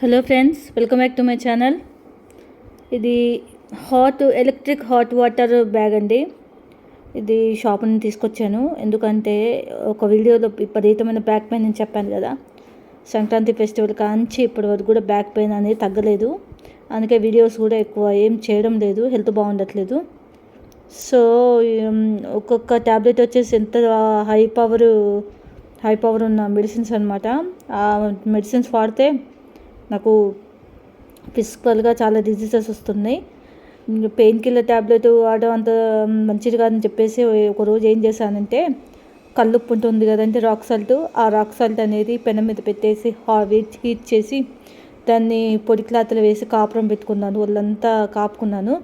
Hello friends welcome back to my channel ఇది hot electric hot water bag అండి. ఇది shop నుంచి తీసుకొచ్చాను. ఎందుకంటే ఒక వీడియోలో విపరీతమైన బ్యాక్ పెయిన్ అని చెప్పాను కదా. సంక్రాంతి ఫెస్టివల్ కాంచి ఇప్పటి వరకు కూడా బ్యాక్ పెయిన్ అనేది తగ్గలేదు. అందుకే వీడియోస్ కూడా ఎక్కువ ఏం చేయడం లేదు. హెల్త్ బాగుండట్లేదు. సో ఒక్కొక్క ట్యాబ్లెట్ వచ్చేసి ఎంత హై పవర్ హై పవర్ ఉన్న మెడిసిన్స్ అనమాట ఆ మెడిసిన్స్ వాడితే నాకు ఫిజికల్గా చాలా డిజీజెస్ వస్తున్నాయి. పెయిన్ కిల్లర్ ట్యాబ్లెట్ వాడడం అంత మంచిది కాదని చెప్పేసి ఒక రోజు ఏం చేశానంటే కళ్ళుప్పు ఉంటుంది కదంటే రాక్ సాల్ట్ ఆ రాక్ సాల్ట్ అనేది పెనం మీద పెట్టేసి హీట్ హీట్ చేసి దాన్ని పొడి క్లాత్లో వేసి కాపురం పెట్టుకున్నాను. వాళ్ళంతా కాపుకున్నాను.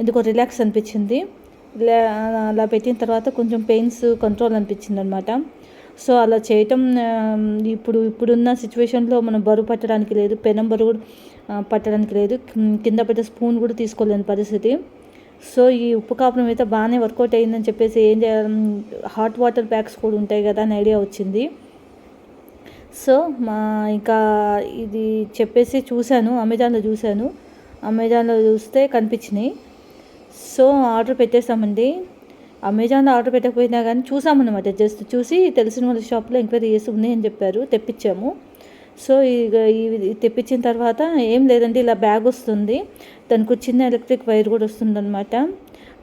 ఎందుకో రిలాక్స్ అనిపించింది. అలా పెట్టిన తర్వాత కొంచెం పెయిన్స్ కంట్రోల్ అనిపించింది అనమాట సో అలా చేయటం ఇప్పుడు ఇప్పుడున్న సిచ్యువేషన్లో మనం బరువు పట్టడానికి లేదు పెనం బరువు కూడా, పట్టడానికి లేదు కింద పెద్ద స్పూన్ కూడా తీసుకోలేని పరిస్థితి. సో ఈ ఉప్పు కాపురం అయితే బాగానే వర్కౌట్ అయ్యిందని చెప్పేసి ఏం చేయాలి హాట్ వాటర్ ప్యాక్స్ కూడా ఉంటాయి కదా అని ఐడియా వచ్చింది. సో మా ఇంకా ఇది చెప్పేసి చూశాను అమెజాన్లో చూశాను. అమెజాన్లో చూస్తే కనిపించినాయి. సో ఆర్డర్ పెట్టేసామండి అమెజాన్లో ఆర్డర్ పెట్టకపోయినా కానీ చూసామన్నమాట జస్ట్ చూసి తెలిసిన వాళ్ళ షాప్లో ఎంక్వైరీ చేసి ఉన్నాయని అని చెప్పారు తెప్పించాము. సో ఇక ఇది తెప్పించిన తర్వాత ఏం లేదండి ఇలా బ్యాగ్ వస్తుంది. దానికి చిన్న ఎలక్ట్రిక్ వైర్ కూడా వస్తుందన్నమాట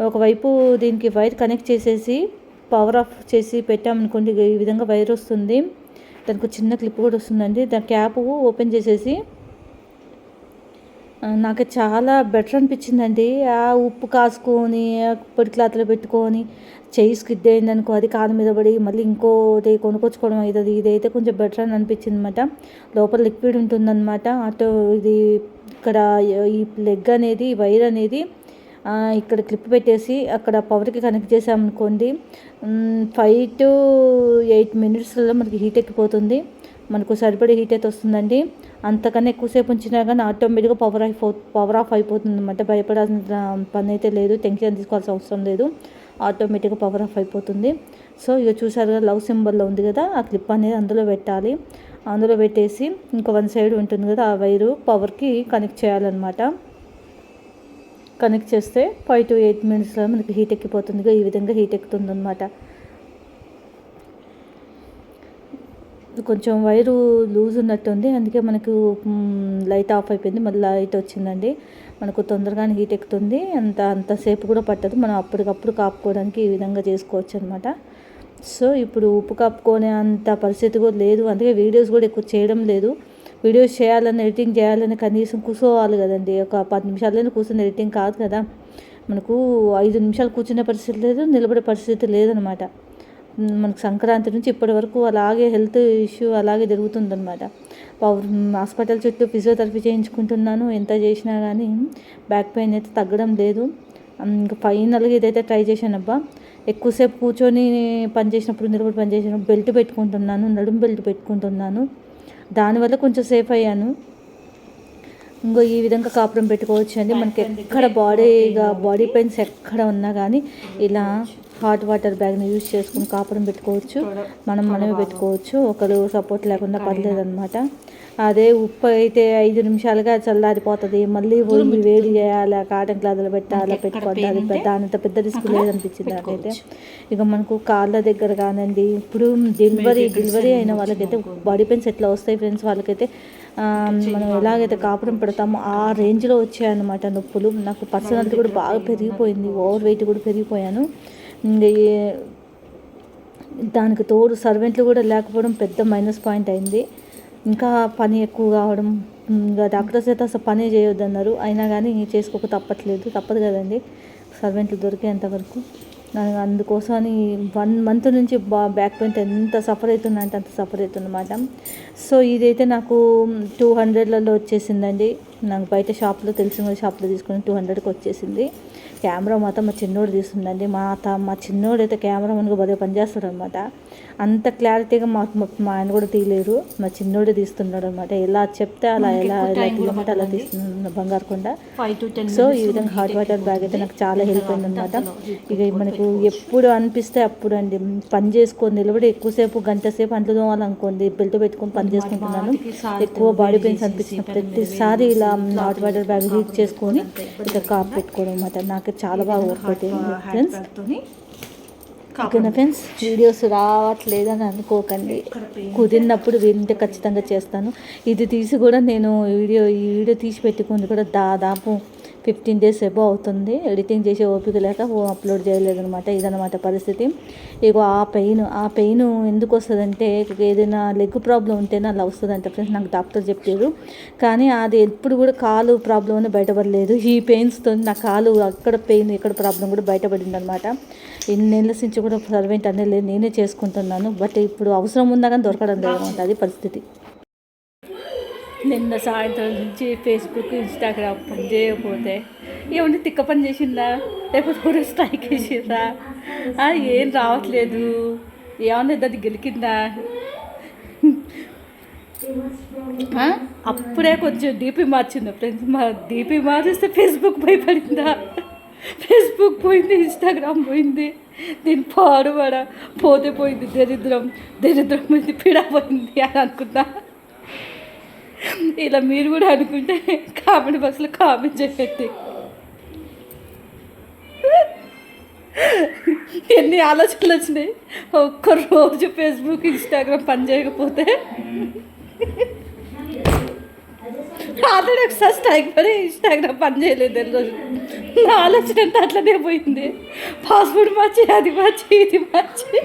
ఒకవైపు దీనికి వైర్ కనెక్ట్ చేసేసి పవర్ ఆఫ్ చేసి పెట్టామనుకోండి ఈ విధంగా వైర్ వస్తుంది. దానికి చిన్న క్లిప్ కూడా వస్తుందండి. దాని క్యాప్ ఓపెన్ చేసేసి నాకు చాలా బెటర్ అనిపించిందండి. ఆ ఉప్పు కాసుకొని పొడి క్లాత్లో పెట్టుకొని చేయి స్కిడ్ అయింది అనుకో అది కాదు మీద పడి మళ్ళీ ఇంకోటి కొనుక్కొచ్చుకోవడం అవుతుంది ఇదైతే కొంచెం బెటర్ అని అనిపించింది అనమాట లోపల లిక్విడ్ ఉంటుందన్నమాట. అటు ఇది ఇక్కడ ఈ లెగ్ అనేది వైర్ అనేది ఇక్కడ క్లిప్ పెట్టేసి అక్కడ పవర్కి కనెక్ట్ చేసామనుకోండి ఫైవ్ టు ఎయిట్ మినిట్స్లో మనకి హీట్ ఎక్కిపోతుంది. మనకు సరిపడే హీట్ అయితే వస్తుందండి. అంతకన్నా ఎక్కువసేపు ఉంచినా కానీ ఆటోమేటిక్గా పవర్ అయిపో పవర్ ఆఫ్ అయిపోతుంది అనమాట భయపడాల్సిన పని అయితే లేదు. టెన్షన్ తీసుకోవాల్సిన అవసరం లేదు. ఆటోమేటిక్గా పవర్ ఆఫ్ అయిపోతుంది. సో ఇక చూసారు కదా లవ్ సింబల్లో ఉంది కదా ఆ క్లిప్ అనేది అందులో పెట్టాలి. అందులో పెట్టేసి ఇంకా వన్ సైడ్ ఉంటుంది కదా ఆ వైరు పవర్కి కనెక్ట్ చేయాలన్నమాట. కనెక్ట్ చేస్తే ఫైవ్ టు ఎయిట్ మినిట్స్లో మనకి హీట్ ఎక్కిపోతుంది. ఈ విధంగా హీట్ ఎక్కుతుంది అనమాట కొంచెం వైరు లూజ్ ఉన్నట్టుంది. అందుకే మనకు లైట్ ఆఫ్ అయిపోయింది. మళ్ళీ లైట్ వచ్చిందండి. మనకు తొందరగానే హీట్ ఎక్కుతుంది. అంత అంతసేపు కూడా పట్టదు. మనం అప్పటికప్పుడు కాపుకోవడానికి ఈ విధంగా చేసుకోవచ్చు అనమాట సో ఇప్పుడు ఉప్పు కాపుకునే అంత పరిస్థితి కూడా లేదు. అందుకే వీడియోస్ కూడా ఎక్కువ చేయడం లేదు. వీడియోస్ చేయాలని ఎడిటింగ్ చేయాలని కనీసం కూర్చోవాలి కదండి. ఒక పది నిమిషాలైనా కూర్చుని ఎడిటింగ్ కాదు కదా. మనకు ఐదు నిమిషాలు కూర్చునే పరిస్థితి లేదు. నిలబడే పరిస్థితి లేదనమాట మనకు సంక్రాంతి నుంచి ఇప్పటి వరకు అలాగే హెల్త్ ఇష్యూ అలాగే జరుగుతుందన్నమాట. పవర్ హాస్పిటల్ చుట్టూ ఫిజియోథెరపీ చేయించుకుంటున్నాను ఎంత చేసినా కానీ బ్యాక్ పెయిన్ అయితే తగ్గడం లేదు. ఇంకా ఫైనల్గా ఇదైతే ట్రై చేశాను అబ్బా. ఎక్కువసేపు కూర్చొని పని చేసినప్పుడు నిలబడి పని చేసినప్పుడు బెల్ట్ పెట్టుకుంటున్నాను నడుము బెల్ట్ పెట్టుకుంటున్నాను. దానివల్ల కొంచెం సేఫ్ అయ్యాను. ఇంకో ఈ విధంగా కాపురం పెట్టుకోవచ్చు అండి మనకి ఎక్కడ బాడీగా బాడీ పెయిన్స్ ఎక్కడ ఉన్నా కానీ ఇలా హాట్ వాటర్ బ్యాగ్ని యూజ్ చేసుకుని కాపురం పెట్టుకోవచ్చు. మనం మనమే పెట్టుకోవచ్చు. ఒకరు సపోర్ట్ లేకుండా పర్లేదు అనమాట అదే ఉప్పు అయితే ఐదు నిమిషాలుగా చల్లారిపోతుంది. మళ్ళీ పోయి వేడి చేయాలి కాటన్ క్లాత్లో పెట్టాలి పెట్టుకోవాలి అది పెద్ద అంత పెద్ద రిస్క్ లేదనిపించింది నాకైతే. ఇక మనకు కాళ్ళ దగ్గర కానండి ఇప్పుడు డెలివరీ డెలివరీ అయిన వాళ్ళకైతే బాడీ పెయిన్స్ ఎట్లా వస్తాయి ఫ్రెండ్స్ వాళ్ళకైతే మనం ఎలాగైతే కాపురం పెడతామో ఆ రేంజ్లో వచ్చాయన్నమాట నొప్పులు. నాకు పర్సనాలిటీ కూడా బాగా పెరిగిపోయింది. ఓవర్ వెయిట్ కూడా పెరిగిపోయాను. దానికి తోడు సర్వెంట్లు కూడా లేకపోవడం పెద్ద మైనస్ పాయింట్ అయింది. ఇంకా పని ఎక్కువ కావడం ఇంకా డాక్టర్స్ అయితే అసలు పని చేయొద్దన్నారు. అయినా కానీ చేసుకోక తప్పట్లేదు. తప్పదు కదండి. సర్వెంట్లు దొరికేంత వరకు. అందుకోసమని వన్ మంత్ నుంచి బా బ్యాక్ పెయిన్ ఎంత సఫర్ అవుతుందంటే అంటే అంత సఫర్ అవుతుందన్నమాట సో ఇదైతే నాకు టూ హండ్రెడ్లలో వచ్చేసిందండి. నాకు బయట షాప్లో తెలిసిన షాప్లో తీసుకుని టూ హండ్రెడ్కి వచ్చేసింది. కెమెరా మాత్రం మా చిన్నోడు తీస్తుందండి మా త మా చిన్నోడు అయితే కెమెరా మనకు భలే పనిచేస్తాడు అనమాట అంత క్లారిటీగా మాకు మా- ఆయన కూడా తీయలేరు. మా చిన్నోడే తీస్తున్నాడు అనమాట ఎలా చెప్తే అలా ఎలా ఎలా తీయమంటే అలా తీస్తున్నాడు బంగారు కొండ. సో ఈ విధంగా హాట్ వాటర్ బ్యాగ్ అయితే నాకు చాలా హెల్ప్ అయింది అనమాట ఇక మనకు ఎప్పుడు అనిపిస్తే అప్పుడు అండి. పని చేసుకొని నిలబడి ఎక్కువసేపు గంట సేపు అంట్లు తోమాలనుకోండి బెల్ట్ పెట్టుకొని పని చేసుకుంటున్నాను. ఎక్కువ బాడీ పెయిన్స్ అనిపించిన ప్రతిసారి ఇలా హాట్ వాటర్ బ్యాగ్ హీట్ చేసుకొని ఇక కాపు పెట్టుకోవడం అనమాట నాకు చాలా బాగా వర్క్ ఫ్రెండ్స్ ఓకేనా ఫ్రెండ్స్ వీడియోస్ రావట్లేదని అనుకోకండి. కుదిరినప్పుడు వీలుంటే ఖచ్చితంగా చేస్తాను. ఇది తీసి కూడా నేను వీడియో ఈ వీడియో తీసి పెట్టుకుంది కూడా దాదాపు ఫిఫ్టీన్ డేస్ ఎబో అవుతుంది. ఎడిటింగ్ చేసే ఓపిక లేక అప్లోడ్ చేయలేదనమాట ఇదనమాట పరిస్థితి. ఇగో ఆ పెయిన్ ఆ పెయిన్ ఎందుకు వస్తుందంటే ఏదైనా లెగ్ ప్రాబ్లం ఉంటేనే అలా వస్తుందంట ఫ్రెండ్స్ నాకు డాక్టర్ చెప్పారు కానీ అది ఎప్పుడు కూడా కాలు ప్రాబ్లం అని బయటపడలేదు. ఈ పెయిన్స్తో నా కాలు అక్కడ పెయిన్ ఇక్కడ ప్రాబ్లం కూడా బయటపడింది అనమాట ఎన్నేళ్ళ నుంచి కూడా సర్వెంట్ అనేది లేదు. నేనే చేసుకుంటున్నాను. బట్ ఇప్పుడు అవసరం ఉందా కానీ దొరకడం లేదు. అనమాట అది పరిస్థితి. నిన్న సాయంత్రం నుంచి ఫేస్బుక్ ఇన్స్టాగ్రామ్ పని చేయకపోతే ఏమన్నా తిక్క పని చేసిందా? లేకపోతే కూడా స్ట్రైక్ వేసిందా ఏం రావట్లేదు. ఏమన్నా దాన్ని గెలికిందా? అప్పుడే కొంచెం డీపీ మార్చింది ఫ్రెండ్స్. మా డీపీ మారిస్తే ఫేస్బుక్ భయపడిందా? ఫేస్బుక్ పోయింది ఇన్స్టాగ్రామ్ పోయింది. దీని పాడుపడ పోతే పోయింది దరిద్రం. దరిద్రం పోయింది పీడ పోయింది అని అనుకున్నా. ఇలా మీరు కూడా అనుకుంటే కామెంట్ బాక్స్లో కామెంట్ చేయండి. ఎన్ని ఆలోచనలు వచ్చినాయి? ఒక్క రోజు ఫేస్బుక్ ఇన్స్టాగ్రామ్ పని చేయకపోతే. ఆల్రెడీ ఒకసారి స్ట్రైక్ పడి ఇన్స్టాగ్రామ్ పని చేయలేదు ఎన్ని రోజులు? నా ఆలోచన అంతా అట్లనే పోయింది. పాస్వర్డ్ మార్చి అది మార్చి ఇది మార్చి.